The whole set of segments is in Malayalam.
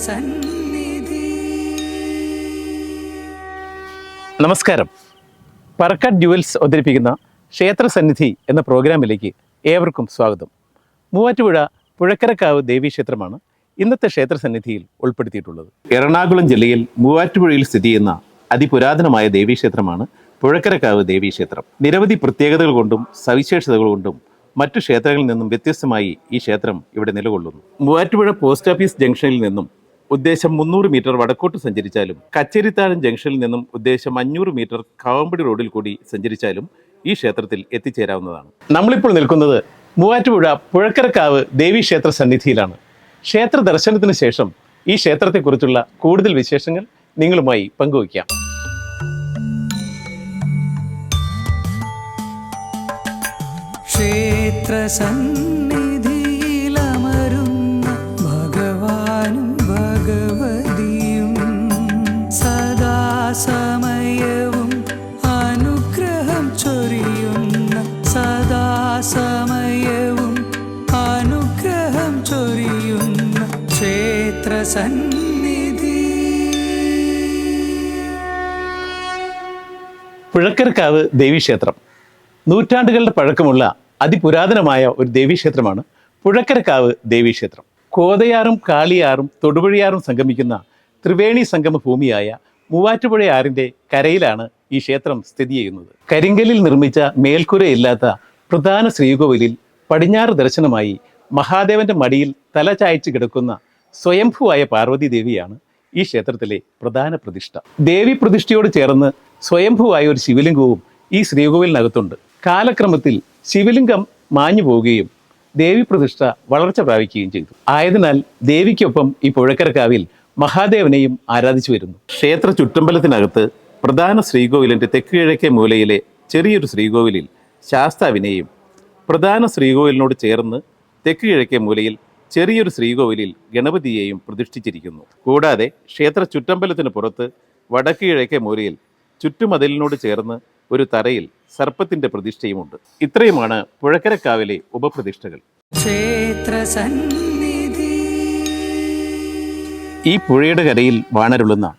ക്ഷേത്രസന്നിധി നമസ്കാരം. പറക്കാട് ഡ്യുവൽസ് അവതരിപ്പിക്കുന്ന ക്ഷേത്രസന്നിധി എന്ന പ്രോഗ്രാമിലേക്ക് ഏവർക്കും സ്വാഗതം. മൂവാറ്റുപുഴ പുഴക്കരക്കാവ് ദേവീക്ഷേത്രമാണ് ഇന്നത്തെ ക്ഷേത്ര സന്നിധിയിൽ ഉൾപ്പെടുത്തിയിട്ടുള്ളത്. എറണാകുളം ജില്ലയിൽ മൂവാറ്റുപുഴയിൽ സ്ഥിതി ചെയ്യുന്ന അതിപുരാതനമായ ദേവീക്ഷേത്രമാണ് പുഴക്കരക്കാവ് ദേവീക്ഷേത്രം. നിരവധി പ്രത്യേകതകൾ കൊണ്ടും സവിശേഷതകൾ കൊണ്ടും മറ്റു ക്ഷേത്രങ്ങളിൽ നിന്നും വ്യത്യസ്തമായി ഈ ക്ഷേത്രം ഇവിടെ നിലകൊള്ളുന്നു. മൂവാറ്റുപുഴ പോസ്റ്റ് ഓഫീസ് ജംഗ്ഷനിൽ നിന്നും ഉദ്ദേശം മുന്നൂറ് മീറ്റർ വടക്കോട്ട് സഞ്ചരിച്ചാലും കച്ചേരിത്താഴം ജംഗ്ഷനിൽ നിന്നും ഉദ്ദേശം അഞ്ഞൂറ് മീറ്റർ കാവമ്പടി റോഡിൽ കൂടി സഞ്ചരിച്ചാലും ഈ ക്ഷേത്രത്തിൽ എത്തിച്ചേരാവുന്നതാണ്. നമ്മളിപ്പോൾ നിൽക്കുന്നത് മൂവാറ്റുപുഴ പുഴക്കരക്കാവ് ദേവീക്ഷേത്ര സന്നിധിയിലാണ്. ക്ഷേത്ര ദർശനത്തിന് ശേഷം ഈ ക്ഷേത്രത്തെക്കുറിച്ചുള്ള കൂടുതൽ വിശേഷങ്ങൾ നിങ്ങളുമായി പങ്കുവയ്ക്കാം. ക്ഷേത്രസന്നിധിയിലമരുന്ന പുഴക്കരക്കാവ് ദേവീക്ഷേത്രം. നൂറ്റാണ്ടുകളുടെ പഴക്കമുള്ള അതിപുരാതനമായ ഒരു ദേവീക്ഷേത്രമാണ് പുഴക്കരക്കാവ് ദേവീക്ഷേത്രം. കോതയാറും കാളിയാറും തൊടുപുഴയാറും സംഗമിക്കുന്ന ത്രിവേണി സംഗമ ഭൂമിയായ മൂവാറ്റുപുഴയാറിന്റെ കരയിലാണ് ഈ ക്ഷേത്രം സ്ഥിതി ചെയ്യുന്നത്. കരിങ്കലിൽ നിർമ്മിച്ച മേൽക്കുരയില്ലാത്ത പ്രധാന ശ്രീകോവിലിൽ പടിഞ്ഞാറ് ദർശനമായി മഹാദേവന്റെ മടിയിൽ തല ചായച്ച് കിടക്കുന്ന സ്വയംഭുവായ പാർവതി ദേവിയാണ് ഈ ക്ഷേത്രത്തിലെ പ്രധാന പ്രതിഷ്ഠ. ദേവി പ്രതിഷ്ഠയോട് ചേർന്ന് സ്വയംഭുവായ ഒരു ശിവലിംഗവും ഈ ശ്രീകോവിലിനകത്തുണ്ട്. കാലക്രമത്തിൽ ശിവലിംഗം മാഞ്ഞു പോവുകയും ദേവി പ്രതിഷ്ഠ വളർച്ച പ്രാപിക്കുകയും ചെയ്തു. ആയതിനാൽ ദേവിക്കൊപ്പം ഈ പുഴക്കരക്കാവിൽ മഹാദേവനെയും ആരാധിച്ചു വരുന്നു. ക്ഷേത്ര ചുറ്റമ്പലത്തിനകത്ത് പ്രധാന ശ്രീകോവിലിന്റെ തെക്ക് കിഴക്കേ മൂലയിലെ ചെറിയൊരു ശ്രീകോവിലിൽ ശാസ്താവിനെയും പ്രധാന ശ്രീകോവിലിനോട് ചേർന്ന് തെക്ക് കിഴക്കേ മൂലയിൽ ചെറിയൊരു ശ്രീകോവിലിൽ ഗണപതിയെയും പ്രതിഷ്ഠിച്ചിരിക്കുന്നു. കൂടാതെ ക്ഷേത്ര ചുറ്റമ്പലത്തിന് പുറത്ത് വടക്ക് കിഴക്കേ മൂലയിൽ ചുറ്റുമതിലിനോട് ചേർന്ന് ഒരു തറയിൽ സർപ്പത്തിന്റെ പ്രതിഷ്ഠയുമുണ്ട്. ഇത്രയുമാണ് പുഴക്കരക്കാവിലെ ഉപപ്രതിഷ്ഠകൾ. ഈ പുഴയുടെ കരയിൽ വാണരുളുന്ന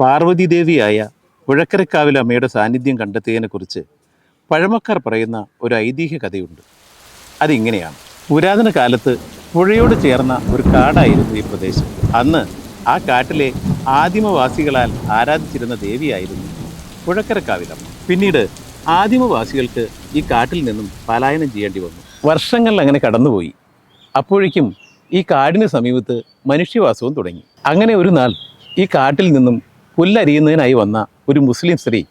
പാർവതീദേവിയായ പുഴക്കരക്കാവിലെ അമ്മയുടെ സാന്നിധ്യം കണ്ടെത്തിയതിനെക്കുറിച്ച് പഴമക്കാർ പറയുന്ന ഒരു ഐതിഹ്യ കഥയുണ്ട്. അതിങ്ങനെയാണ്. പുരാതന കാലത്ത് പുഴയോട് ചേർന്ന ഒരു കാടായിരുന്നു ഈ പ്രദേശം. അന്ന് ആ കാട്ടിലെ ആദിമവാസികളാൽ ആരാധിച്ചിരുന്ന ദേവിയായിരുന്നു പുഴക്കരക്കാവിലമ്മ പിന്നീട് ആദിമവാസികൾക്ക് ഈ കാട്ടിൽ നിന്നും പലായനം ചെയ്യേണ്ടി വന്നു. വർഷങ്ങൾ അങ്ങനെ കടന്നുപോയി. അപ്പോഴേക്കും ഈ കാടിന് സമീപത്ത് മനുഷ്യവാസവും തുടങ്ങി. അങ്ങനെ ഒരു നാൾ ഈ കാട്ടിൽ നിന്നും പുല്ലരിയുന്നതിനായി വന്ന ഒരു മുസ്ലിം സ്ത്രീ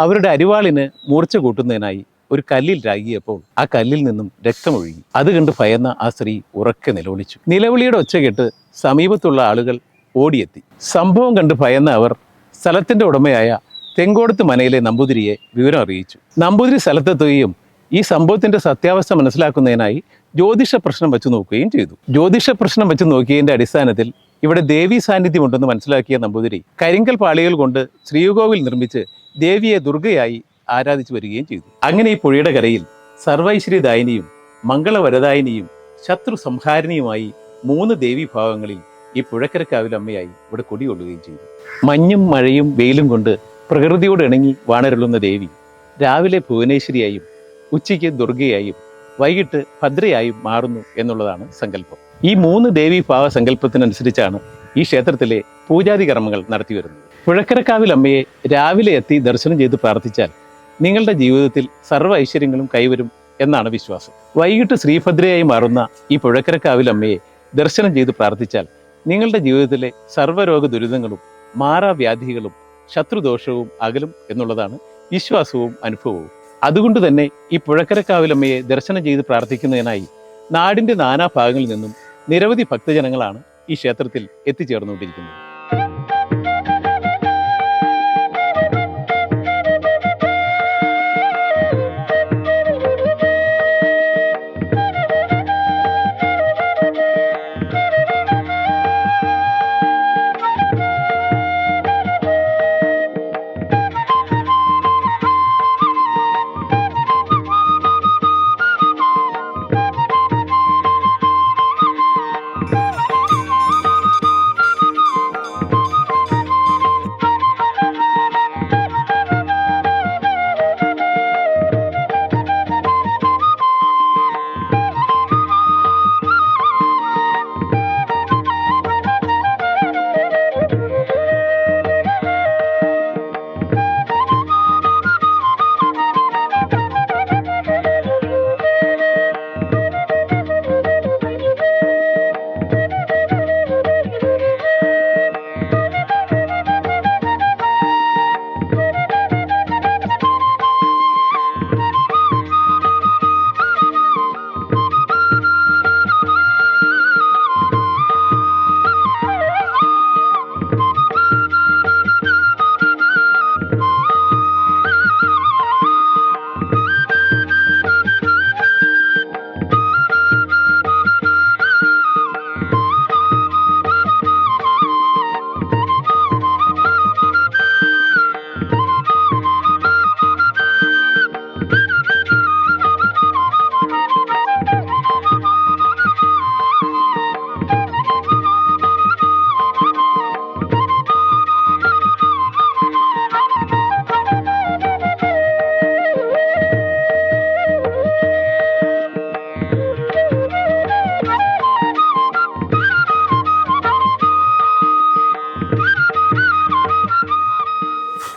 അവരുടെ അരിവാളിന് മൂർച്ച കൂട്ടുന്നതിനായി ഒരു കല്ലിൽ രാഗിയപ്പോൾ ആ കല്ലിൽ നിന്നും രക്തമൊഴുകി. അത് കണ്ട് ഭയന്ന ആ സ്ത്രീ ഉറക്കെ നിലവിളിച്ചു. നിലവിളിയുടെ ഒച്ച കേട്ട് സമീപത്തുള്ള ആളുകൾ ഓടിയെത്തി. സംഭവം കണ്ട് ഭയന്ന അവർ സ്ഥലത്തിന്റെ ഉടമയായ തെങ്കോടത്ത് മനയിലെ നമ്പൂതിരിയെ വിവരം അറിയിച്ചു. നമ്പൂതിരി സ്ഥലത്തെത്തുകയും ഈ സംഭവത്തിന്റെ സത്യാവസ്ഥ മനസ്സിലാക്കുന്നതിനായി ജ്യോതിഷ പ്രശ്നം വെച്ച് നോക്കുകയും ചെയ്തു. ജ്യോതിഷ പ്രശ്നം വെച്ച് നോക്കിയതിന്റെ അടിസ്ഥാനത്തിൽ ഇവിടെ ദേവി സാന്നിധ്യം ഉണ്ടെന്ന് മനസ്സിലാക്കിയ നമ്പൂതിരി കരിങ്കൽ പാളികൾ കൊണ്ട് ശ്രീകോവിൽ നിർമ്മിച്ച് ദേവിയെ ദുർഗയായി ആരാധിച്ചു വരികയും ചെയ്തു. അങ്ങനെ ഈ പുഴയുടെ കരയിൽ സർവൈശ്വര്യദായിനിയും മംഗളവരദായിനിയും ശത്രു സംഹാരിണിയുമായി മൂന്ന് ദേവീഭാവങ്ങളിൽ ഈ പുഴക്കരക്കാവിലമ്മയായി ഇവിടെ കൊടികൊള്ളുകയും ചെയ്തു. മഞ്ഞും മഴയും വെയിലും കൊണ്ട് പ്രകൃതിയോട് ഇണങ്ങി വാണരുളുന്ന ദേവി രാവിലെ ഭുവനേശ്വരിയായും ഉച്ചയ്ക്ക് ദുർഗയായും വൈകിട്ട് ഭദ്രയായും മാറുന്നു എന്നുള്ളതാണ് സങ്കല്പം. ഈ മൂന്ന് ദേവി ദേവീഭാവ സങ്കല്പത്തിനനുസരിച്ചാണ് ഈ ക്ഷേത്രത്തിലെ പൂജാതി കർമ്മങ്ങൾ നടത്തി വരുന്നത്. പുഴക്കരക്കാവിൽ അമ്മയെ രാവിലെ എത്തി ദർശനം ചെയ്ത് പ്രാർത്ഥിച്ചാൽ നിങ്ങളുടെ ജീവിതത്തിൽ സർവ ഐശ്വര്യങ്ങളും കൈവരും എന്നാണ് വിശ്വാസം. വൈകിട്ട് ശ്രീഭദ്രയായി മാറുന്ന ഈ പുഴക്കരക്കാവിൽ അമ്മയെ ദർശനം ചെയ്ത് പ്രാർത്ഥിച്ചാൽ നിങ്ങളുടെ ജീവിതത്തിലെ സർവരോഗ ദുരിതങ്ങളും മാറാവ്യാധികളും ശത്രുദോഷവും അകലും എന്നുള്ളതാണ് വിശ്വാസവും അനുഭവവും. അതുകൊണ്ട് തന്നെ ഈ പുഴക്കരക്കാവിലമ്മയെ ദർശനം ചെയ്ത് പ്രാർത്ഥിക്കുന്നതിനായി നാടിന്റെ നാനാഭാഗങ്ങളിൽ നിന്നും നിരവധി ഭക്തജനങ്ങളാണ് ഈ ക്ഷേത്രത്തിൽ എത്തിച്ചേർന്നുകൊണ്ടിരിക്കുന്നത്.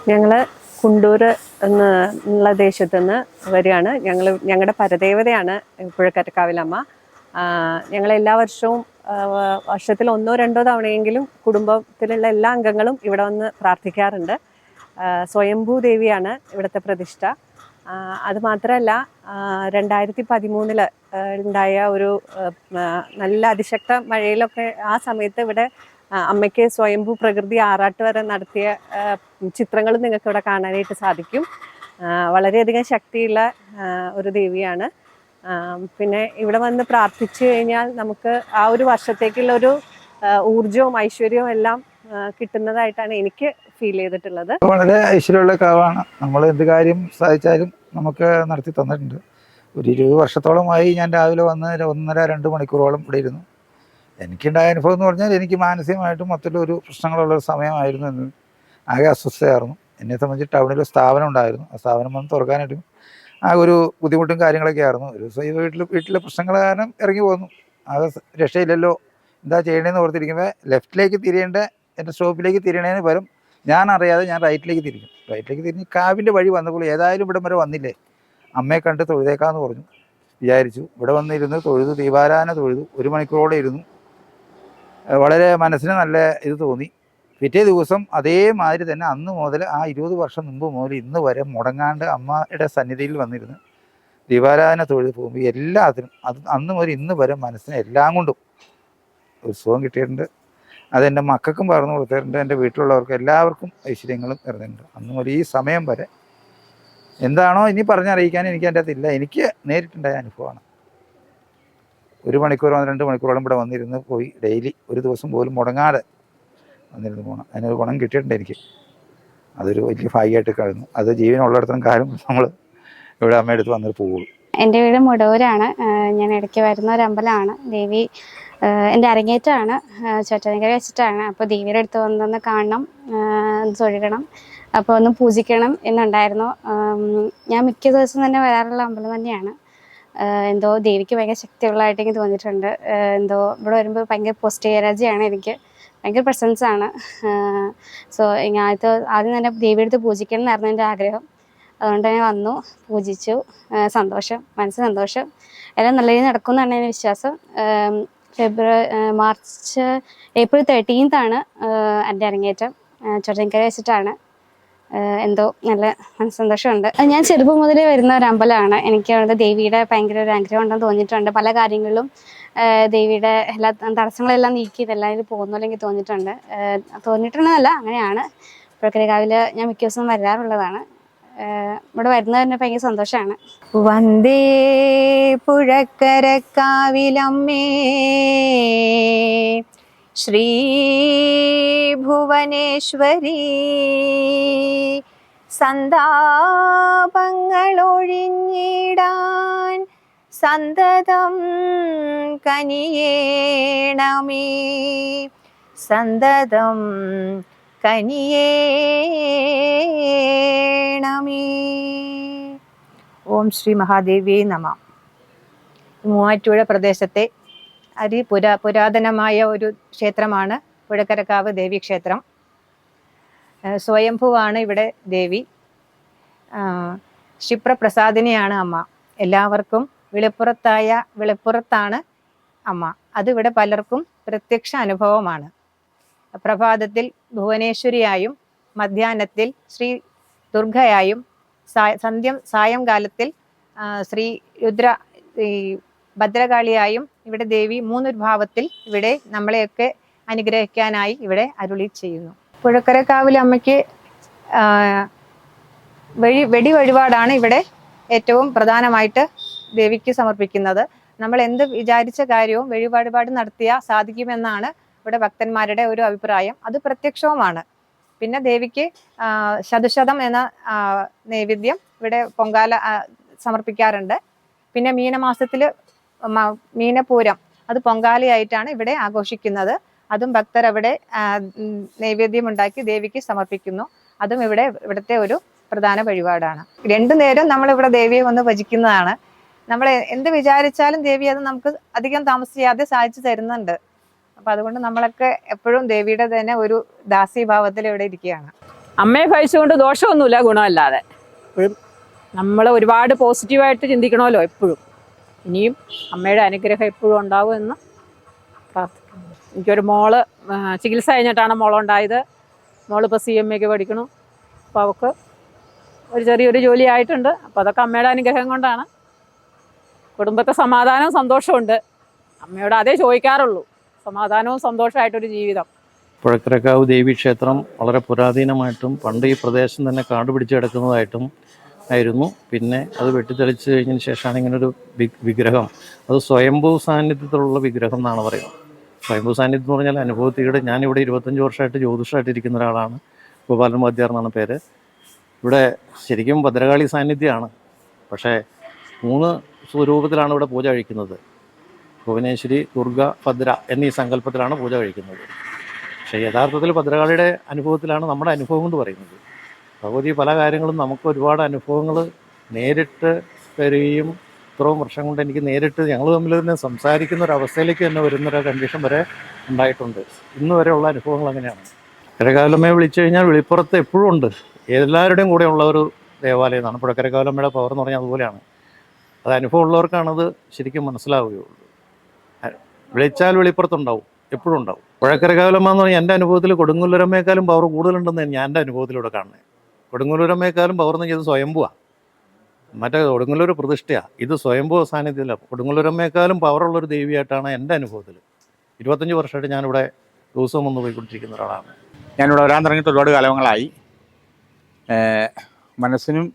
ഞങ്ങൾ കുണ്ടൂർ എന്നുള്ള ദേശത്തു നിന്ന് വരികയാണ്. ഞങ്ങൾ ഞങ്ങളുടെ പരദേവതയാണ് പുഴക്കരക്കാവിലമ്മ. ഞങ്ങൾ എല്ലാ വർഷവും വർഷത്തിൽ ഒന്നോ രണ്ടോ തവണയെങ്കിലും കുടുംബത്തിലുള്ള എല്ലാ അംഗങ്ങളും ഇവിടെ വന്ന് പ്രാർത്ഥിക്കാറുണ്ട്. സ്വയംഭൂ ദേവിയാണ് ഇവിടുത്തെ പ്രതിഷ്ഠ. അതുമാത്രമല്ല അത് മാത്രമല്ല രണ്ടായിരത്തി പതിമൂന്നിൽ ഉണ്ടായ ഒരു നല്ല അതിശക്ത മഴയിലൊക്കെ ആ സമയത്ത് ഇവിടെ അമ്മയ്ക്ക് സ്വയംഭൂ പ്രകൃതി ആറാട്ട് വരെ നടത്തിയ ചിത്രങ്ങൾ നിങ്ങൾക്ക് ഇവിടെ കാണാനായിട്ട് സാധിക്കും. വളരെയധികം ശക്തിയുള്ള ഒരു ദേവിയാണ്. പിന്നെ ഇവിടെ വന്ന് പ്രാർത്ഥിച്ചു കഴിഞ്ഞാൽ നമുക്ക് ആ ഒരു വർഷത്തേക്കുള്ള ഒരു ഊർജവും ഐശ്വര്യവും എല്ലാം കിട്ടുന്നതായിട്ടാണ് എനിക്ക് ഫീൽ ചെയ്തിട്ടുള്ളത്. വളരെ ഐശ്വര്യമുള്ള കാവാണ്. നമ്മൾ എന്ത് കാര്യം സാധിച്ചാലും നമുക്ക് നടത്തി തന്നിട്ടുണ്ട്. ഒരു ഇരുപത് വർഷത്തോളമായി ഞാൻ രാവിലെ വന്ന് ഒന്നര രണ്ട് മണിക്കൂറോളം ഇവിടെ ഇരുന്നു. എനിക്കുണ്ടായ അനുഭവം എന്ന് പറഞ്ഞാൽ എനിക്ക് മാനസികമായിട്ടും മൊത്തത്തിലൊരു പ്രശ്നങ്ങളുള്ള ഒരു സമയമായിരുന്നു എന്ന് ആകെ അസ്വസ്ഥയായിരുന്നു. എന്നെ സംബന്ധിച്ച് ടൗണിൽ സ്ഥാപനം ഉണ്ടായിരുന്നു. ആ സ്ഥാപനം വന്ന് തുറക്കാനായിട്ടും ആ ഒരു ബുദ്ധിമുട്ടും കാര്യങ്ങളൊക്കെ ആയിരുന്നു. ഒരു ദിവസം ഈ വീട്ടിൽ വീട്ടിലെ പ്രശ്നങ്ങൾ കാരണം ഇറങ്ങി പോന്നു. ആകെ രക്ഷയില്ലല്ലോ. എന്താ ചെയ്യണേന്ന് ഓർത്തിരിക്കുമ്പോൾ ലെഫ്റ്റിലേക്ക് തിരിയേണ്ട എന്റെ സ്റ്റോപ്പിലേക്ക് തിരിയണേന് പകരം ഞാൻ അറിയാതെ ഞാൻ റൈറ്റിലേക്ക് തിരിക്കും റൈറ്റിലേക്ക് തിരിഞ്ഞ് കാവിന്റെ വഴി വന്നപ്പോൾ ഏതായാലും ഇവിടം വരെ വന്നില്ലേ. അമ്മയെ കണ്ട് തൊഴുതേക്കാന്ന് പറഞ്ഞു. വിചാരിച്ചു. ഇവിടെ വന്നിരുന്ന് തൊഴുതു ദീപാരാധന തൊഴുതു. ഒരു മണിക്കൂറോടെ ഇരുന്നു. വളരെ മനസ്സിന് നല്ല ഇത് തോന്നി. പിറ്റേ ദിവസം അതേമാതിരി തന്നെ അന്ന് മുതൽ ആ ഇരുപത് വർഷം മുമ്പ് മുതൽ ഇന്ന് വരെ മുടങ്ങാണ്ട് അമ്മയുടെ സന്നിധിയിൽ വന്നിരുന്ന് ദീപാരാധന തൊഴിൽ പോകുമ്പോൾ എല്ലാത്തിനും അത് അന്ന് മുതൽ ഇന്ന് വരെ മനസ്സിന് എല്ലാം കൊണ്ടും ഉത്സവം കിട്ടിയിട്ടുണ്ട്. അതെന്റെ മക്കൾക്കും പറഞ്ഞു കൊടുത്തിട്ടുണ്ട്. എന്റെ വീട്ടിലുള്ളവർക്കും എല്ലാവർക്കും ഐശ്വര്യങ്ങളും തരുന്നുണ്ട് അന്ന് മുതൽ ഈ സമയം വരെ. എന്താണോ ഇനി പറഞ്ഞറിയിക്കാൻ എനിക്ക് എന്റെ അകത്തില്ല എനിക്ക് നേരിട്ടുണ്ടായ അനുഭവമാണ്. ഒരു മണിക്കൂറോ രണ്ട് മണിക്കൂറോളം ഇവിടെ വന്നിരുന്ന് പോയി ഡെയിലി ഒരു ദിവസം പോലും മുടങ്ങാതെ വന്നിരുന്ന് പോകണം അതിനൊരു ഗുണം കിട്ടിയിട്ടുണ്ട് എനിക്ക്. അതൊരു വലിയ ഭാഗ്യമായിട്ട് കഴിഞ്ഞു അത് ജീവനുള്ളിടത്തോളം കാലം നമ്മൾ ഇവിടെ അമ്മയെടുത്ത് വന്നിട്ട് പോകുള്ളൂ എന്റെ വീട് മുടവൂരാണ്. ഞാൻ ഇടയ്ക്ക് വരുന്ന ഒരു അമ്പലമാണ്. ദേവി എന്റെ അരങ്ങേറ്റമാണ്. ചോറ്റാനിക്കര വെച്ചിട്ടാണ്. അപ്പോൾ ദേവിയുടെ അടുത്ത് വന്നൊന്ന് കാണണം. ഒന്ന് തൊഴുകണം. അപ്പോൾ ഒന്ന് പൂജിക്കണം എന്നുണ്ടായിരുന്നു. ഞാൻ മിക്ക ദിവസം തന്നെ വരാറുള്ള അമ്പലം തന്നെയാണ്. എന്തോ ദേവിക്ക് ഭയങ്കര ശക്തിയുള്ളതായിട്ട് എനിക്ക് തോന്നിയിട്ടുണ്ട്. എന്തോ ഇവിടെ വരുമ്പോൾ ഭയങ്കര പോസിറ്റീവ് എനർജിയാണ് എനിക്ക്. ഭയങ്കര പ്രസൻസ് ആണ്. സോ ഇത് ആദ്യം തന്നെ ദേവിയുടെ അടുത്ത് പൂജിക്കണം എന്നായിരുന്നു എന്റെ ആഗ്രഹം. അതുകൊണ്ട് തന്നെ വന്നു പൂജിച്ചു. സന്തോഷം മനസ്സ് സന്തോഷം. എല്ലാം നല്ല രീതിയിൽ നടക്കും എന്നാണ് എന്റെ വിശ്വാസം. ഫെബ്രുവരി മാർച്ച് ഏപ്രിൽ തേർട്ടീൻത്ത് ആണ് എന്റെ അരങ്ങേറ്റം. ചൊടങ്കര വെച്ചിട്ടാണ്. എന്തോ നല്ല മനസ്സന്തോഷമുണ്ട്. ഞാൻ ചെറുപ്പം മുതലേ വരുന്ന ഒരു അമ്പലമാണ്. എനിക്ക് അവിടെ ദേവിയുടെ ഭയങ്കര ഒരു അനുഗ്രഹം ഉണ്ടെന്ന് തോന്നിയിട്ടുണ്ട്. പല കാര്യങ്ങളിലും ദേവിയുടെ എല്ലാ തടസ്സങ്ങളെല്ലാം നീക്കി ഇതെല്ലാം ഇത് പോകുന്നു അല്ലെങ്കിൽ തോന്നിയിട്ടുണ്ട്. തോന്നിയിട്ടുണ്ടെന്നല്ല അങ്ങനെയാണ് അങ്ങനെയാണ്. രാവിലെ ഞാൻ മിക്ക ദിവസവും വരാറുള്ളതാണ്. ഇവിടെ വരുന്നത് തന്നെ ഭയങ്കര സന്തോഷമാണ്. വന്ദേ പുഴക്കരക്കാവിലമ്മേ ശ്രീ ഭുവനേശ്വരി സന്താപങ്ങളൊഴിഞ്ഞിടാൻ സന്തതം കനിയേണമേ. സന്തതം കനിയേണമേ. ഓം ശ്രീ മഹാദേവിയെ നമ. മൂവാറ്റുപുഴ പ്രദേശത്തെ അതി പുരാ പുരാതനമായ ഒരു ക്ഷേത്രമാണ് പുഴക്കരക്കാവ് ദേവി ക്ഷേത്രം. സ്വയംഭുവാണ് ഇവിടെ ദേവി. ക്ഷിപ്രപ്രസാദിനിയാണ് അമ്മ. എല്ലാവർക്കും വെളിപ്പുറത്തായ വിളിപ്പുറത്താണ് അമ്മ. അതിവിടെ പലർക്കും പ്രത്യക്ഷ അനുഭവമാണ്. പ്രഭാതത്തിൽ ഭുവനേശ്വരിയായും മധ്യാഹ്നത്തിൽ ശ്രീ ദുർഗയായും സന്ധ്യം സായംകാലത്തിൽ ശ്രീ രുദ്ര ഭദ്രകാളിയായും ഇവിടെ ദേവി മൂന്നൊരു ഭാവത്തിൽ ഇവിടെ നമ്മളെയൊക്കെ അനുഗ്രഹിക്കാനായി ഇവിടെ അരുളി ചെയ്യുന്നു. പുഴക്കരക്കാവിലെ അമ്മയ്ക്ക് വഴി വെടി വെടി വഴിപാടാണ് ഇവിടെ ഏറ്റവും പ്രധാനമായിട്ട് ദേവിക്ക് സമർപ്പിക്കുന്നത്. നമ്മൾ എന്ത് വിചാരിച്ച കാര്യവും വെടി വഴിപാട് നടത്തിയാൽ സാധിക്കുമെന്നാണ് ഇവിടെ ഭക്തന്മാരുടെ ഒരു അഭിപ്രായം. അത് പ്രത്യക്ഷവുമാണ്. പിന്നെ ദേവിക്ക് ശതുശതം എന്ന നൈവേദ്യം ഇവിടെ പൊങ്കാല സമർപ്പിക്കാറുണ്ട്. പിന്നെ മീനമാസത്തിൽ മീനപൂരം. അത് പൊങ്കാലയായിട്ടാണ് ഇവിടെ ആഘോഷിക്കുന്നത്. അതും ഭക്തർ അവിടെ നൈവേദ്യമുണ്ടാക്കി നൈവേദ്യം ഉണ്ടാക്കി ദേവിക്ക് സമർപ്പിക്കുന്നു. അതും ഇവിടെ ഇവിടുത്തെ ഒരു പ്രധാന വഴിപാടാണ്. രണ്ടു നേരം നമ്മൾ ഇവിടെ ദേവിയെ വന്ന് ഭജിക്കുന്നതാണ്. നമ്മൾ എന്ത് വിചാരിച്ചാലും ദേവി അത് നമുക്ക് അധികം താമസിയാതെ സാധിച്ചു തരുന്നുണ്ട്. അപ്പൊ അതുകൊണ്ട് നമ്മളൊക്കെ എപ്പോഴും ദേവിയുടെ തന്നെ ഒരു ദാസീഭാവത്തിൽ ഇവിടെ ഇരിക്കുകയാണ്. അമ്മയെ ഭയച്ചുകൊണ്ട് ദോഷമൊന്നുമില്ല ഗുണമല്ലാതെ. എപ്പോഴും നമ്മൾ ഒരുപാട് പോസിറ്റീവായിട്ട് ചിന്തിക്കണമല്ലോ എപ്പോഴും. ഇനിയും അമ്മയുടെ അനുഗ്രഹം എപ്പോഴും ഉണ്ടാവുമെന്ന് പ്രാർത്ഥിക്കുന്നു. എനിക്കൊരു മോൾ ചികിത്സ കഴിഞ്ഞിട്ടാണ് മോളുണ്ടായത് മോളിപ്പോൾ സി എം എക്ക് പഠിക്കണം അപ്പോൾ അവൾക്ക് ഒരു ചെറിയൊരു ജോലി ആയിട്ടുണ്ട്. അപ്പോൾ അതൊക്കെ അമ്മയുടെ അനുഗ്രഹം കൊണ്ടാണ്. കുടുംബത്തെ സമാധാനവും സന്തോഷമുണ്ട് അമ്മയോട് അതേ ചോദിക്കാറുള്ളൂ. സമാധാനവും സന്തോഷമായിട്ടൊരു ജീവിതം. പുഴക്കരക്കാവ് ദേവീക്ഷേത്രം വളരെ പുരാതനമായിട്ടും പണ്ട് ഈ പ്രദേശം തന്നെ കാട് പിടിച്ച് കിടക്കുന്നതായിട്ടും ആയിരുന്നു. പിന്നെ അത് വെട്ടിത്തെളിച്ച് കഴിഞ്ഞതിന് ശേഷമാണ് ഇങ്ങനൊരു വിഗ്രഹം. അത് സ്വയംഭൂ സാന്നിധ്യത്തിലുള്ള വിഗ്രഹം എന്നാണ് പറയുന്നത്. സ്വയംഭൂ സാന്നിധ്യം എന്ന് പറഞ്ഞാൽ അനുഭവത്തിലൂടെ ഞാനിവിടെ ഇരുപത്തഞ്ച് വർഷമായിട്ട് ജ്യോതിഷമായിട്ട് ഇരിക്കുന്ന ഒരാളാണ്. ഗോപാലൻ വാദ്യാർ എന്നാണ് പേര്. ഇവിടെ ശരിക്കും ഭദ്രകാളി സാന്നിധ്യമാണ്. പക്ഷേ മൂന്ന് സ്വരൂപത്തിലാണ് ഇവിടെ പൂജ കഴിക്കുന്നത്. ഭുവനേശ്വരി ദുർഗ ഭദ്ര എന്നീ സങ്കല്പത്തിലാണ് പൂജ കഴിക്കുന്നത്. പക്ഷേ യഥാർത്ഥത്തിൽ ഭദ്രകാളിയുടെ അനുഭവത്തിലാണ് നമ്മുടെ അനുഭവം എന്ന് പറയുന്നത്. ഭഗവതി പല കാര്യങ്ങളും നമുക്ക് ഒരുപാട് അനുഭവങ്ങൾ നേരിട്ട് തരികയും ഇത്രയും വർഷം കൊണ്ട് എനിക്ക് നേരിട്ട് ഞങ്ങൾ തമ്മിൽ തന്നെ സംസാരിക്കുന്ന ഒരു അവസ്ഥയിലേക്ക് തന്നെ വരുന്നൊരു കണ്ടീഷൻ വരെ ഉണ്ടായിട്ടുണ്ട്. ഇന്ന് വരെയുള്ള അനുഭവങ്ങൾ അങ്ങനെയാണ്. കരകാലമ്മയെ വിളിച്ചു കഴിഞ്ഞാൽ വെളിപ്പുറത്ത് എപ്പോഴും ഉണ്ട്. എല്ലാവരുടെയും കൂടെ ഉള്ള ഒരു ദേവാലയമാണ്. പുഴക്കരകാലമ്മയുടെ പവർ എന്ന് പറഞ്ഞാൽ അതുപോലെയാണ്. അത് അനുഭവം ഉള്ളവർക്കാണത് ശരിക്കും മനസ്സിലാവുകയുള്ളൂ. വിളിച്ചാൽ വെളിപ്പുറത്തുണ്ടാവും. എപ്പോഴും ഉണ്ടാവും. പുഴക്കരകാലമ്മ എന്ന് പറഞ്ഞാൽ എന്റെ അനുഭവത്തിൽ കൊടുങ്ങുല്ലരമ്മയെക്കാളും പവർ കൂടുതലുണ്ടെന്ന് ഞാൻ എന്റെ അനുഭവത്തിലൂടെ കാണുന്നത്. കൊടുങ്ങല്ലൂരമ്മയെക്കാളും എന്ന് ചെയ്ത് സ്വയംഭൂവാ. മറ്റേ കൊടുങ്ങല്ലൂർ പ്രതിഷ്ഠയാണ് ഇത് സ്വയംഭൂ സാന്നിധ്യമല്ല കൊടുങ്ങല്ലൂരമ്മയെക്കാളും പവറുള്ളൊരു ദേവിയായിട്ടാണ് എന്റെ അനുഭവത്തിൽ ഇരുപത്തഞ്ച് വർഷമായിട്ട് ഞാനിവിടെ ദിവസവും ഒന്ന് പോയിക്കൊണ്ടിരിക്കുന്ന ഒരാളാണ്. ഞാനിവിടെ വരാൻ തുടങ്ങിയിട്ട് ഒരുപാട് കാലങ്ങളായി. മനസ്സിനും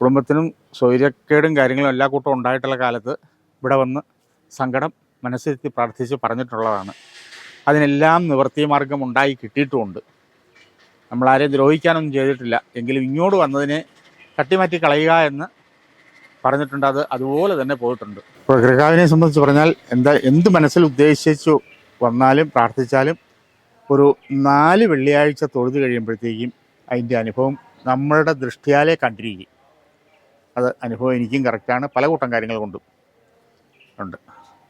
കുടുംബത്തിനും സ്വൈര്യക്കേടും കാര്യങ്ങളും എല്ലാ കൂട്ടവും ഉണ്ടായിട്ടുള്ള കാലത്ത് ഇവിടെ വന്ന് സങ്കടം മനസ്സിരുത്തി പ്രാർത്ഥിച്ച് പറഞ്ഞിട്ടുള്ളതാണ്. അതിനെല്ലാം നിവൃത്തി മാർഗം ഉണ്ടായി കിട്ടിയിട്ടുമുണ്ട്. നമ്മളാരെയും ദ്രോഹിക്കാനൊന്നും ചെയ്തിട്ടില്ല. എങ്കിലും ഇങ്ങോട്ട് വന്നതിനെ തട്ടിമാറ്റി കളയുക എന്ന് പറഞ്ഞിട്ടുണ്ട്. അത് അതുപോലെ തന്നെ പോയിട്ടുണ്ട്. ഇപ്പോൾ ഗൃഹാവിനെ സംബന്ധിച്ച് പറഞ്ഞാൽ എന്താ എന്ത് മനസ്സിൽ ഉദ്ദേശിച്ചു വന്നാലും പ്രാർത്ഥിച്ചാലും ഒരു നാല് വെള്ളിയാഴ്ച തൊഴുത് കഴിയുമ്പോഴത്തേക്കും അതിന്റെ അനുഭവം നമ്മളുടെ ദൃഷ്ടിയാലെ കണ്ടിരിക്കും. അത് അനുഭവം എനിക്കും കറക്റ്റാണ് പല കൂട്ടം കാര്യങ്ങൾ കൊണ്ടും ഉണ്ട്.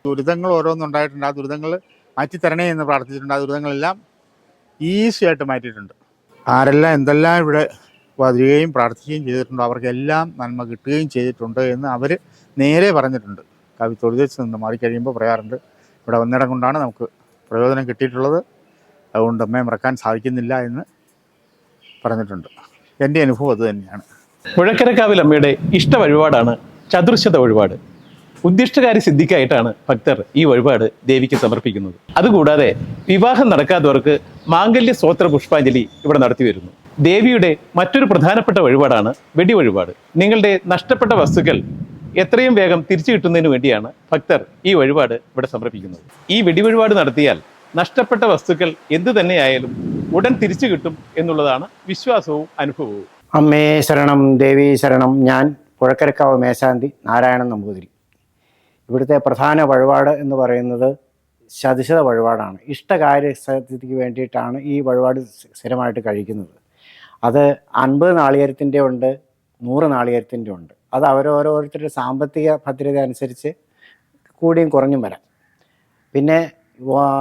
ദുരിതങ്ങൾ ഓരോന്നുണ്ടായിട്ടുണ്ട് ആ ദുരിതങ്ങൾ മാറ്റിത്തരണേ എന്ന് പ്രാർത്ഥിച്ചിട്ടുണ്ട്. ആ ദുരിതങ്ങളെല്ലാം ഈസിയായിട്ട് മാറ്റിയിട്ടുണ്ട്. ആരെല്ലാം എന്തെല്ലാം ഇവിടെ വരികയും പ്രാർത്ഥിക്കുകയും ചെയ്തിട്ടുണ്ടോ അവർക്കെല്ലാം നന്മ കിട്ടുകയും ചെയ്തിട്ടുണ്ട് എന്ന് അവർ നേരെ പറഞ്ഞിട്ടുണ്ട്. കവി തൊഴുതിച്ച് നിന്ന് മാറിക്കഴിയുമ്പോൾ പറയാറുണ്ട് ഇവിടെ വന്നിടം കൊണ്ടാണ് നമുക്ക് പ്രയോജനം കിട്ടിയിട്ടുള്ളത്. അതുകൊണ്ട് അമ്മയെ മറക്കാൻ സാധിക്കുന്നില്ല എന്ന് പറഞ്ഞിട്ടുണ്ട്. എന്റെ അനുഭവം അത് തന്നെയാണ്. പുഴക്കരക്കാവിൽ അമ്മയുടെ ഇഷ്ട വഴിപാടാണ് ചതുർശത വഴിപാട്. ഉദ്ദിഷ്ടകാര്യ സിദ്ധിക്കായിട്ടാണ് ഭക്തർ ഈ വഴിപാട് ദേവിക്ക് സമർപ്പിക്കുന്നത്. അതുകൂടാതെ വിവാഹം നടക്കാത്തവർക്ക് മാംഗല്യ സ്തോത്ര പുഷ്പാഞ്ജലി ഇവിടെ നടത്തി വരുന്നു. ദേവിയുടെ മറ്റൊരു പ്രധാനപ്പെട്ട വഴിപാടാണ് വെടി വഴിപാട്. നിങ്ങളുടെ നഷ്ടപ്പെട്ട വസ്തുക്കൾ എത്രയും വേഗം തിരിച്ചു കിട്ടുന്നതിന് വേണ്ടിയാണ് ഭക്തർ ഈ വഴിപാട് ഇവിടെ സമർപ്പിക്കുന്നത്. ഈ വെടി വഴിപാട് നടത്തിയാൽ നഷ്ടപ്പെട്ട വസ്തുക്കൾ എന്തു തന്നെയായാലും ഉടൻ തിരിച്ചു കിട്ടും എന്നുള്ളതാണ് വിശ്വാസവും അനുഭവവും. അമ്മേ ശരണം ദേവി ശരണം ഞാൻ പുഴക്കരക്കാവ് മേശാന്തി നാരായണൻ നമ്പൂതിരി. ഇവിടുത്തെ പ്രധാന വഴിപാട് എന്ന് പറയുന്നത് ശതിശത വഴിപാടാണ്. ഇഷ്ടകാര്യസ്ഥിതിക്ക് വേണ്ടിയിട്ടാണ് ഈ വഴിപാട് സ്ഥിരമായിട്ട് കഴിക്കുന്നത്. അത് അൻപത് നാളികേരത്തിന്റെ ഉണ്ട് നൂറ് നാളികേരത്തിന്റെ ഉണ്ട്. അത് അവരോരോരുത്തരുടെ സാമ്പത്തിക ഭദ്രത അനുസരിച്ച് കൂടിയും കുറഞ്ഞും വരാം. പിന്നെ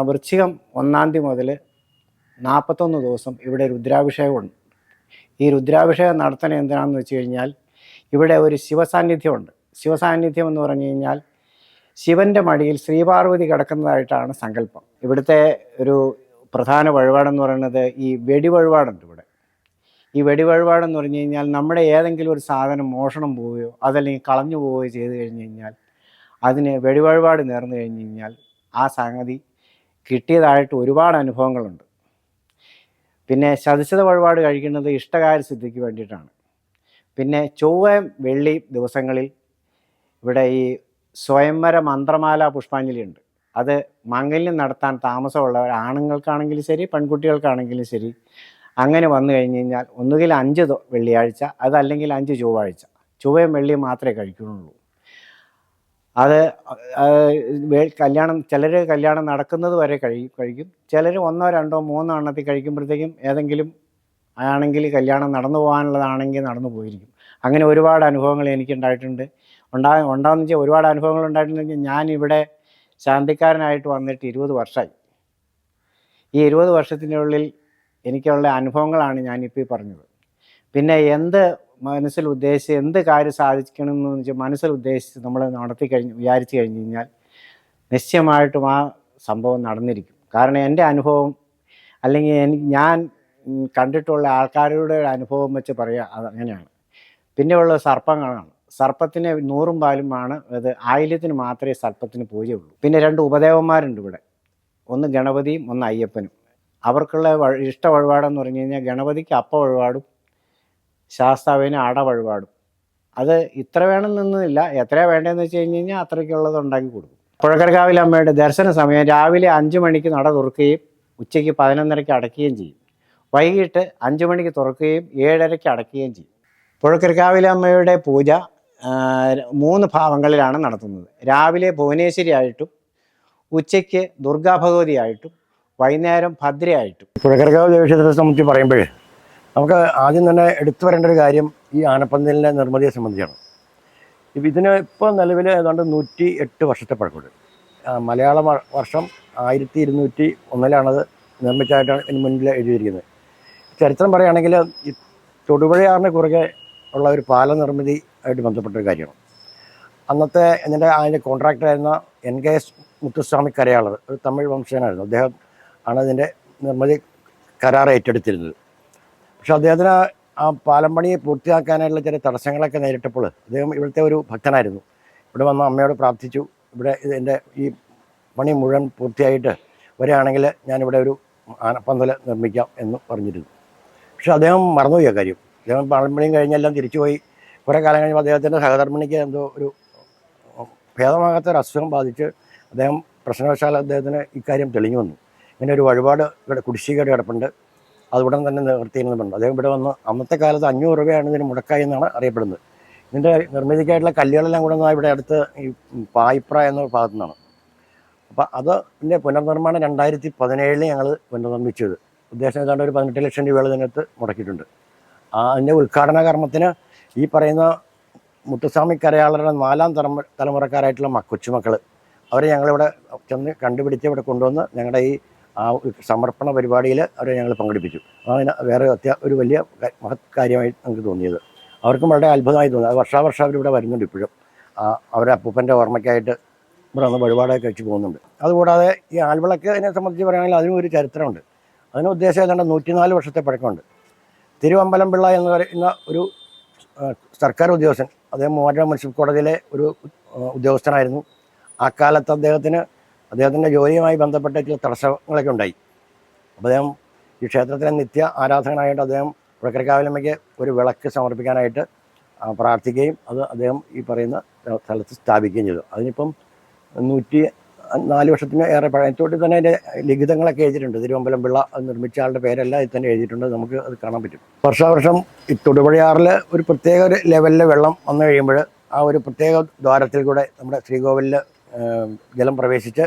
വൃശ്ചികം ഒന്നാം തീയതി മുതൽ നാൽപ്പത്തൊന്ന് ദിവസം ഇവിടെ രുദ്രാഭിഷേകമുണ്ട് ഈ രുദ്രാഭിഷേകം നടത്തണത് എന്തിനാണെന്ന് വെച്ച് കഴിഞ്ഞാൽ ഇവിടെ ഒരു ശിവസാന്നിധ്യമുണ്ട്. ശിവസാന്നിധ്യം എന്ന് പറഞ്ഞു കഴിഞ്ഞാൽ ശിവന്റെ മടിയിൽ ശ്രീപാർവതി കിടക്കുന്നതായിട്ടാണ് സങ്കല്പം. ഇവിടുത്തെ ഒരു പ്രധാന വഴിപാടെന്ന് പറയുന്നത് ഈ വെടി വഴിപാടുണ്ട് ഇവിടെ. ഈ വെടി വഴിപാടെന്ന് പറഞ്ഞു കഴിഞ്ഞാൽ നമ്മുടെ ഏതെങ്കിലും ഒരു സാധനം മോഷണം പോവുകയോ അതല്ലെങ്കിൽ കളഞ്ഞു പോവുകയോ ചെയ്തു കഴിഞ്ഞ് കഴിഞ്ഞാൽ അതിന് വെടി വഴിപാട് നേർന്നു കഴിഞ്ഞ് കഴിഞ്ഞാൽ ആ സംഗതി കിട്ടിയതായിട്ട് ഒരുപാട് അനുഭവങ്ങളുണ്ട്. പിന്നെ ശതശത വഴിപാട് കഴിക്കുന്നത് ഇഷ്ടകാര സിദ്ധിക്ക് വേണ്ടിയിട്ടാണ്. പിന്നെ ചൊവ്വയും വെള്ളി ദിവസങ്ങളിൽ ഇവിടെ ഈ സ്വയംവര മന്ത്രമാല പുഷ്പാഞ്ജലി ഉണ്ട് അത് മംഗല്യം നടത്താൻ താമസമുള്ളവർ ആണുങ്ങൾക്കാണെങ്കിലും ശരി പെൺകുട്ടികൾക്കാണെങ്കിലും ശരി. അങ്ങനെ വന്നു കഴിഞ്ഞ് കഴിഞ്ഞാൽ ഒന്നുകിൽ അഞ്ച് വെള്ളിയാഴ്ച അതല്ലെങ്കിൽ അഞ്ച് ചൊവ്വാഴ്ച. ചൊവ്വയും വെള്ളിയും മാത്രമേ കഴിക്കുന്നുള്ളൂ. അത് കല്യാണം ചിലർ കല്യാണം നടക്കുന്നത് വരെ കഴി കഴിക്കും. ചിലർ ഒന്നോ രണ്ടോ മൂന്നോ എണ്ണത്തിൽ കഴിക്കുമ്പോഴത്തേക്കും ഏതെങ്കിലും ആണെങ്കിൽ കല്യാണം നടന്നു പോകാനുള്ളതാണെങ്കിൽ നടന്നു പോയിരിക്കും. അങ്ങനെ ഒരുപാട് അനുഭവങ്ങൾ എനിക്കുണ്ടായിട്ടുണ്ട്. ഉണ്ടാ ഉണ്ടാകുന്ന വെച്ചാൽ ഒരുപാട് അനുഭവങ്ങൾ ഉണ്ടായിട്ടുണ്ടെങ്കിൽ ഞാൻ ഇവിടെ ശാന്തിക്കാരനായിട്ട് വന്നിട്ട് ഇരുപത് വർഷമായി ഈ ഇരുപത് വർഷത്തിനുള്ളിൽ എനിക്കുള്ള അനുഭവങ്ങളാണ് ഞാനിപ്പോൾ പറഞ്ഞത്. പിന്നെ എന്ത് മനസ്സിൽ ഉദ്ദേശിച്ച് എന്ത് കാര്യം സാധിക്കണമെന്ന് വെച്ചാൽ മനസ്സിൽ ഉദ്ദേശിച്ച് നമ്മൾ നടത്തി കഴിഞ്ഞ് വിചാരിച്ചു കഴിഞ്ഞ് കഴിഞ്ഞാൽ നിശ്ചയമായിട്ടും ആ സംഭവം നടന്നിരിക്കും. കാരണം എന്റെ അനുഭവം അല്ലെങ്കിൽ എനിക്ക് ഞാൻ കണ്ടിട്ടുള്ള ആൾക്കാരുടെ അനുഭവം വെച്ച് പറയുക അത് അങ്ങനെയാണ്. പിന്നെയുള്ള സർപ്പങ്ങളാണ്. സർപ്പത്തിന് നൂറും പാലുമാണ് അത് ആയില്യത്തിന് മാത്രമേ സർപ്പത്തിന് പൂജയുള്ളൂ. പിന്നെ രണ്ട് ഉപദേവന്മാരുണ്ട് ഇവിടെ. ഒന്ന് ഗണപതിയും ഒന്ന് അയ്യപ്പനും. അവർക്കുള്ള ഇഷ്ട വഴിപാടെന്ന് പറഞ്ഞു കഴിഞ്ഞാൽ ഗണപതിക്ക് അപ്പ വഴിപാടും ശാസ്താവിന് അട വഴിപാടും. അത് ഇത്ര വേണം നിന്നില്ല. എത്ര വേണ്ടതെന്ന് വെച്ച് കഴിഞ്ഞ് കഴിഞ്ഞാൽ അത്രയ്ക്കുള്ളത് ഉണ്ടാക്കി കൊടുക്കും. പുഴക്കരക്കാവിലെ അമ്മയുടെ ദർശന സമയം രാവിലെ അഞ്ച് മണിക്ക് നട തുറക്കുകയും ഉച്ചയ്ക്ക് പതിനൊന്നരയ്ക്ക് അടയ്ക്കുകയും ചെയ്യും. വൈകിട്ട് അഞ്ച് മണിക്ക് തുറക്കുകയും ഏഴരയ്ക്ക് അടയ്ക്കുകയും ചെയ്യും. പുഴക്കരക്കാവിലെ അമ്മയുടെ പൂജ മൂന്ന് ഭാവങ്ങളിലാണ് നടത്തുന്നത്. രാവിലെ ഭുവനേശ്വരി ആയിട്ടും ഉച്ചയ്ക്ക് ദുർഗാഭഗവതിയായിട്ടും വൈകുന്നേരം ഭദ്രയായിട്ടും. പുഴകർഗാവ് ദേവക്ഷേത്രത്തെ സംബന്ധിച്ച് പറയുമ്പോൾ നമുക്ക് ആദ്യം തന്നെ എടുത്തു വരേണ്ട ഒരു കാര്യം ഈ ആനപ്പന്തലിന്റെ നിർമ്മിതിയെ സംബന്ധിച്ചാണ്. ഇതിന് ഇപ്പോൾ നിലവിൽ ഏതാണ്ട് നൂറ്റി എട്ട് വർഷത്തെ പഴക്കമുണ്ട്. മലയാള വർഷം ആയിരത്തി ഇരുന്നൂറ്റി ഒന്നിലാണത് നിർമ്മിച്ചതായിട്ടാണ് ഇതിന് മുന്നിൽ എഴുതിയിരിക്കുന്നത്. ചരിത്രം പറയുകയാണെങ്കിൽ ഈ തൊടുപുഴയാറിന് കുറുകെ ഉള്ള ഒരു പാല നിർമ്മിതി ആയിട്ട് ബന്ധപ്പെട്ട ഒരു കാര്യമാണ്. അന്നത്തെ എന്റെ അതിന്റെ കോൺട്രാക്ടറായിരുന്ന N K S Muthuswamy Karayalar ഒരു തമിഴ് വംശജനായിരുന്നു. അദ്ദേഹം ആണ് അതിന്റെ നിർമ്മിതി കരാർ ഏറ്റെടുത്തിരുന്നത്. പക്ഷെ അദ്ദേഹത്തിന് ആ- പാലം പണി പൂർത്തിയാക്കാനായിട്ടുള്ള ചില തടസ്സങ്ങളൊക്കെ നേരിട്ടപ്പോൾ അദ്ദേഹം ഇവിടുത്തെ ഒരു ഭക്തനായിരുന്നു. ഇവിടെ വന്ന് അമ്മയോട് പ്രാർത്ഥിച്ചു. ഇവിടെ ഇതിന്റെ ഈ പണി മുഴുവൻ പൂർത്തിയായിട്ട് വരികയാണെങ്കിൽ ഞാനിവിടെ ഒരു ആനപ്പന്തൽ നിർമ്മിക്കാം എന്ന് പറഞ്ഞിരുന്നു. പക്ഷെ അദ്ദേഹം മറന്നുപോയി ആ കാര്യം. അദ്ദേഹം പാലം പണിയും കഴിഞ്ഞെല്ലാം തിരിച്ചുപോയി. കുറേ കാലം കഴിഞ്ഞപ്പോൾ അദ്ദേഹത്തിന്റെ സഹധർമ്മിണിക്ക് എന്തോ ഒരു ഭേദമാകാത്ത ഒരു അസുഖം ബാധിച്ച് അദ്ദേഹം പ്രശ്നവശാൽ അദ്ദേഹത്തിന് ഇക്കാര്യം തെളിഞ്ഞു വന്നു. ഇങ്ങനെ ഒരു വഴിപാട് ഇവിടെ കുടിശ്ശികയുടെ കിടപ്പുണ്ട്. അത് ഉടൻ തന്നെ നിവർത്തിയിരുന്നുണ്ട് അദ്ദേഹം ഇവിടെ വന്ന് അന്നത്തെ കാലത്ത് അഞ്ഞൂറ് രൂപയാണ് ഇതിന് മുടക്കായി എന്നാണ് അറിയപ്പെടുന്നത്. ഇതിന്റെ നിർമ്മിതിക്കായിട്ടുള്ള കല്ലുകളെല്ലാം കൂടെ ഇവിടെ അടുത്ത് ഈ പായിപ്ര എന്ന ഭാഗത്തു നിന്നാണ്. അപ്പോൾ അത് ഇതിന്റെ പുനർനിർമ്മാണം രണ്ടായിരത്തി പതിനേഴിൽ ഞങ്ങൾ പുനർനിർമ്മിച്ചത്. ഉദ്ദേശം ഏതാണ്ട് ഒരു പതിനെട്ട് ലക്ഷം രൂപയോളം ഇതിനകത്ത് മുടക്കിയിട്ടുണ്ട്. അതിന്റെ ഉദ്ഘാടന കർമ്മത്തിന് ഈ പറയുന്ന മുത്തുസ്വാമി കരയാളരുടെ നാലാം തലമു തലമുറക്കാരായിട്ടുള്ള കൊച്ചുമക്കൾ അവരെ ഞങ്ങളിവിടെ ചെന്ന് കണ്ടുപിടിച്ച് ഇവിടെ കൊണ്ടുവന്ന് ഞങ്ങളുടെ ഈ ആ സമർപ്പണ പരിപാടിയിൽ അവരെ ഞങ്ങൾ പങ്കെടുപ്പിച്ചു. അതിന് വേറെ അത്യാ ഒരു വലിയ മഹത് കാര്യമായി നമുക്ക് തോന്നിയത്. അവർക്കും വളരെ അത്ഭുതമായി തോന്നി. അത് വർഷാവർഷം അവരിവിടെ വരുന്നുണ്ട് ഇപ്പോഴും. ആ അവരുടെ അപ്പൂപ്പന്റെ ഓർമ്മയ്ക്കായിട്ട് ഇവിടെ വന്ന് വഴിപാടൊക്കെ കഴിച്ച് പോകുന്നുണ്ട്. അതുകൂടാതെ ഈ ആൽവിളക്കിനെ സംബന്ധിച്ച് പറയുകയാണെങ്കിൽ അതിനും ഒരു ചരിത്രമുണ്ട്. അതിന് ഉദ്ദേശം ഏതാണ്ട് നൂറ്റിനാല് വർഷത്തെ പഴക്കമുണ്ട്. തിരുവമ്പലം പിള്ള എന്ന് പറയുന്ന ഒരു സർക്കാർ ഉദ്യോഗസ്ഥൻ അദ്ദേഹം മൂവാറ്റ മുനിസിപ്പൽ കോടതിയിലെ ഒരു ഉദ്യോഗസ്ഥനായിരുന്നു. ആ കാലത്ത് അദ്ദേഹത്തിന് അദ്ദേഹത്തിന്റെ ജോലിയുമായി ബന്ധപ്പെട്ട ചില തടസ്സങ്ങളൊക്കെ ഉണ്ടായി. അപ്പോൾ അദ്ദേഹം ഈ ക്ഷേത്രത്തിലെ നിത്യ ആരാധകനായിട്ട് അദ്ദേഹം പുഴക്കരക്കാവിലമ്മയ്ക്ക് ഒരു വിളക്ക് സമർപ്പിക്കാനായിട്ട് പ്രാർത്ഥിക്കുകയും അത് അദ്ദേഹം ഈ പറയുന്ന സ്ഥലത്ത് സ്ഥാപിക്കുകയും ചെയ്തു. അതിനിപ്പം നൂറ്റി നാല് വർഷത്തിന് ഏറെ പഴയത്തോട്ട് തന്നെ അതിന്റെ ലിഖിതങ്ങളൊക്കെ എഴുതിയിട്ടുണ്ട്. തിരുവമ്പലം പിള്ള നിർമ്മിച്ച ആളുടെ പേരെല്ലാം ഇത് തന്നെ എഴുതിയിട്ടുണ്ട്. നമുക്ക് അത് കാണാൻ പറ്റും. വർഷാവർഷം ഈ തൊടുപുഴയാറിൽ ഒരു പ്രത്യേക ഒരു ലെവലിലെ വെള്ളം വന്നു കഴിയുമ്പോൾ ആ ഒരു പ്രത്യേക ദ്വാരത്തിൽ കൂടെ നമ്മുടെ ശ്രീകോവിലിൽ ജലം പ്രവേശിച്ച്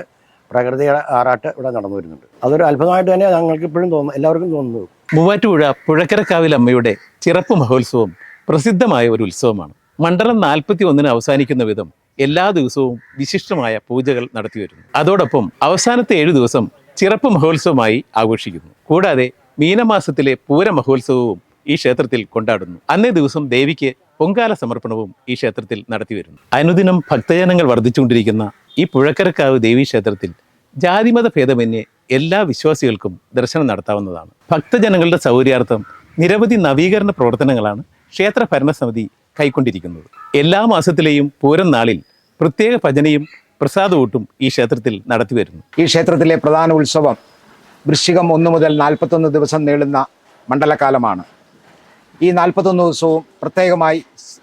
പ്രകൃതിയുടെ ആറാട്ട് ഇവിടെ നടന്നു വരുന്നുണ്ട്. അതൊരു അത്ഭുതമായിട്ട് തന്നെ ഞങ്ങൾക്ക് ഇപ്പോഴും തോന്നുന്നു എല്ലാവർക്കും തോന്നുന്നു മൂവാറ്റുപുഴ പുഴക്കരക്കാവിൽ അമ്മയുടെ ചിറപ്പ് മഹോത്സവം പ്രസിദ്ധമായ ഒരു ഉത്സവമാണ്. മണ്ഡലം നാൽപ്പത്തി ഒന്നിന് അവസാനിക്കുന്ന വിധം എല്ലാ ദിവസവും വിശിഷ്ടമായ പൂജകൾ നടത്തി വരുന്നു. അതോടൊപ്പം അവസാനത്തെ ഏഴു ദിവസം ചിറപ്പ് മഹോത്സവമായി ആഘോഷിക്കുന്നു. കൂടാതെ മീനമാസത്തിലെ പൂര മഹോത്സവവും ഈ ക്ഷേത്രത്തിൽ കൊണ്ടാടുന്നു. അന്നേ ദിവസം ദേവിക്ക് പൊങ്കാല സമർപ്പണവും ഈ ക്ഷേത്രത്തിൽ നടത്തിവരുന്നു അനുദിനം ഭക്തജനങ്ങൾ വർദ്ധിച്ചുകൊണ്ടിരിക്കുന്ന ഈ പുഴക്കരക്കാവ് ദേവീ ക്ഷേത്രത്തിൽ ജാതിമത ഭേദമന്യേ എല്ലാ വിശ്വാസികൾക്കും ദർശനം നടത്താവുന്നതാണ്. ഭക്തജനങ്ങളുടെ സൗകര്യാർത്ഥം നിരവധി നവീകരണ പ്രവർത്തനങ്ങളാണ് ക്ഷേത്ര ഭരണസമിതി കൈക്കൊണ്ടിരിക്കുന്നത്. എല്ലാ മാസത്തിലെയും പൂരം നാളിൽ പ്രത്യേക ഭജനയും പ്രസാദവൂട്ടും ഈ ക്ഷേത്രത്തിൽ നടത്തിവരുന്നു. ഈ ക്ഷേത്രത്തിലെ പ്രധാന ഉത്സവം വൃശ്ചികം ഒന്ന് മുതൽ നാൽപ്പത്തൊന്ന് ദിവസം നീളുന്ന മണ്ഡലകാലമാണ്. ഈ നാൽപ്പത്തൊന്ന് ദിവസവും പ്രത്യേകമായി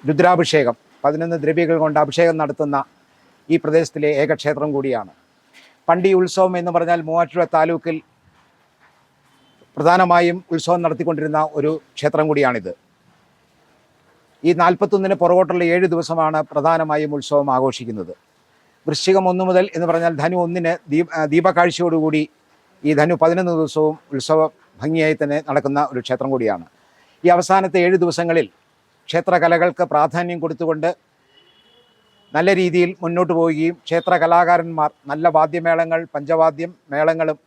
രുദ്രാഭിഷേകം പതിനൊന്ന് ദ്രവ്യകൾ കൊണ്ട് അഭിഷേകം നടത്തുന്ന ഈ പ്രദേശത്തിലെ ഏക ക്ഷേത്രം കൂടിയാണ്. പണ്ട് ഈ ഉത്സവം എന്ന് പറഞ്ഞാൽ മൂവാറ്റുപുഴ താലൂക്കിൽ പ്രധാനമായും ഉത്സവം നടത്തിക്കൊണ്ടിരുന്ന ഒരു ക്ഷേത്രം കൂടിയാണിത്. ഈ നാൽപ്പത്തൊന്നിന് പുറകോട്ടുള്ള ഏഴ് ദിവസമാണ് പ്രധാനമായും ഉത്സവം ആഘോഷിക്കുന്നത്. വൃശ്ചികം ഒന്ന് മുതൽ എന്ന് പറഞ്ഞാൽ ധനു ഒന്നിന് ദീപ ദീപകാഴ്ചയോടുകൂടി ഈ ധനു പതിനൊന്ന് ദിവസവും ഉത്സവ ഭംഗിയായി തന്നെ നടക്കുന്ന ഒരു ക്ഷേത്രം കൂടിയാണ്. ഈ അവസാനത്തെ ഏഴ് ദിവസങ്ങളിൽ ക്ഷേത്രകലകൾക്ക് പ്രാധാന്യം കൊടുത്തുകൊണ്ട് നല്ല രീതിയിൽ മുന്നോട്ട് പോവുകയും ക്ഷേത്ര കലാകാരന്മാർ നല്ല വാദ്യമേളങ്ങൾ പഞ്ചവാദ്യം മേളങ്ങളും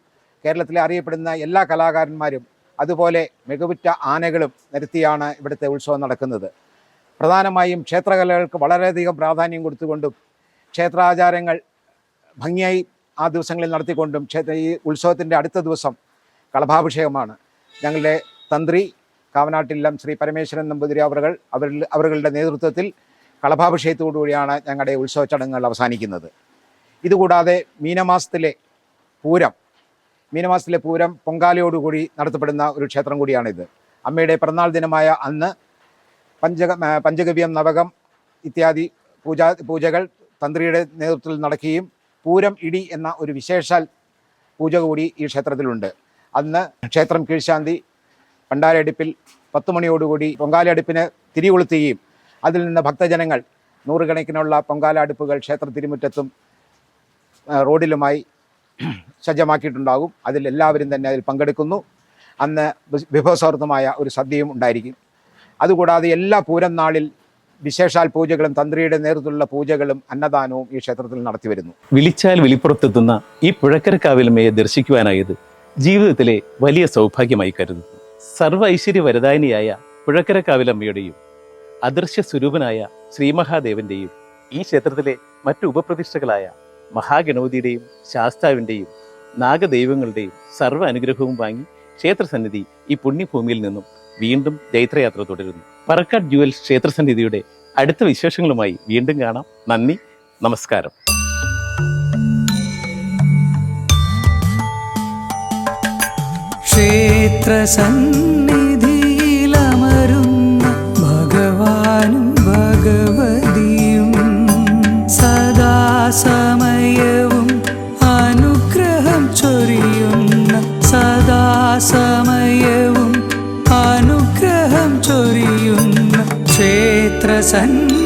കേരളത്തിലെ അറിയപ്പെടുന്ന എല്ലാ കലാകാരന്മാരും അതുപോലെ മികവുറ്റ ആനകളും നിരത്തിയാണ് ഇവിടുത്തെ ഉത്സവം നടക്കുന്നത്. പ്രധാനമായും ക്ഷേത്രകലകൾക്ക് വളരെയധികം പ്രാധാന്യം കൊടുത്തുകൊണ്ടും ക്ഷേത്രാചാരങ്ങൾ ഭംഗിയായി ആ ദിവസങ്ങളിൽ നടത്തിക്കൊണ്ടും ക്ഷേത്ര ഈ ഉത്സവത്തിന്റെ അടുത്ത ദിവസം കളഭാഭിഷേകമാണ്. ഞങ്ങളുടെ തന്ത്രി കാവനാട്ടില്ലം ശ്രീ പരമേശ്വരൻ നമ്പൂതിരി അവറുകൾ അവരിൽ അവരുടെ നേതൃത്വത്തിൽ കളഭാഭിഷേകത്തോടുകൂടിയാണ് ഞങ്ങളുടെ ഉത്സവ ചടങ്ങുകൾ അവസാനിക്കുന്നത്. ഇതുകൂടാതെ മീനമാസത്തിലെ പൂരം മീനമാസത്തിലെ പൂരം പൊങ്കാലയോടുകൂടി നടത്തപ്പെടുന്ന ഒരു ക്ഷേത്രം കൂടിയാണിത്. അമ്മയുടെ പിറന്നാൾ ദിനമായ അന്ന് പഞ്ചക പഞ്ചഗവ്യം നവകം ഇത്യാദി പൂജാ പൂജകൾ തന്ത്രിയുടെ നേതൃത്വത്തിൽ നടക്കുകയും പൂരം ഇടി എന്ന ഒരു വിശേഷാൽ പൂജ കൂടി ഈ ക്ഷേത്രത്തിലുണ്ട്. അന്ന് ക്ഷേത്രം കീഴ്ശാന്തി പണ്ടാരടുപ്പിൽ പത്ത് മണിയോടുകൂടി പൊങ്കാലടുപ്പിന് തിരി കൊളുത്തുകയും അതിൽ നിന്ന് ഭക്തജനങ്ങൾ നൂറുകണക്കിനുള്ള പൊങ്കാല അടുപ്പുകൾ ക്ഷേത്ര തിരുമുറ്റത്തും റോഡിലുമായി സജ്ജമാക്കിയിട്ടുണ്ടാകും. അതിൽ എല്ലാവരും തന്നെ അതിൽ പങ്കെടുക്കുന്നു. അന്ന് വിഭവസൗഹൃദമായ ഒരു സദ്യയും ഉണ്ടായിരിക്കും. അതുകൂടാതെ എല്ലാ പൂരം നാളിൽ വിശേഷാൽ പൂജകളും തന്ത്രിയുടെ നേതൃത്വത്തിലുള്ള പൂജകളും അന്നദാനവും ഈ ക്ഷേത്രത്തിൽ നടത്തി വരുന്നു. വിളിച്ചാൽ വിളിപ്പുറത്തെത്തുന്ന ഈ പുഴക്കരക്കാവിലമ്മയെ ദർശിക്കുവാനായത് ജീവിതത്തിലെ വലിയ സൗഭാഗ്യമായി കരുതുന്നു. സർവ ഐശ്വര്യ വരദായനിയായ പുഴക്കരക്കാവിലമ്മയുടെയും അദൃശ്യ സ്വരൂപനായ ശ്രീമഹാദേവന്റെയും ഈ ക്ഷേത്രത്തിലെ മറ്റു ഉപപ്രതിഷ്ഠകളായ മഹാഗണപതിയുടെയും ശാസ്താവിന്റെയും നാഗദൈവങ്ങളുടെയും സർവ അനുഗ്രഹവും വാങ്ങി ക്ഷേത്രസന്നിധി ഈ പുണ്യഭൂമിയിൽ നിന്നും വീണ്ടും ജൈത്രയാത്ര തുടരുന്നു. പറക്കാട് ജുവൽസ് ക്ഷേത്രസന്നിധിയുടെ അടുത്ത വിശേഷങ്ങളുമായി വീണ്ടും കാണാം. നന്ദി നമസ്കാരം. ക്ഷേത്രസന്നിധിയിലമരുന്ന ഭഗവാനും ഭഗവതിയും സദാസമയവും സദാസമയവും അനുഗ്രഹം ചൊരിയുന്ന ക്ഷേത്രസന്നിധി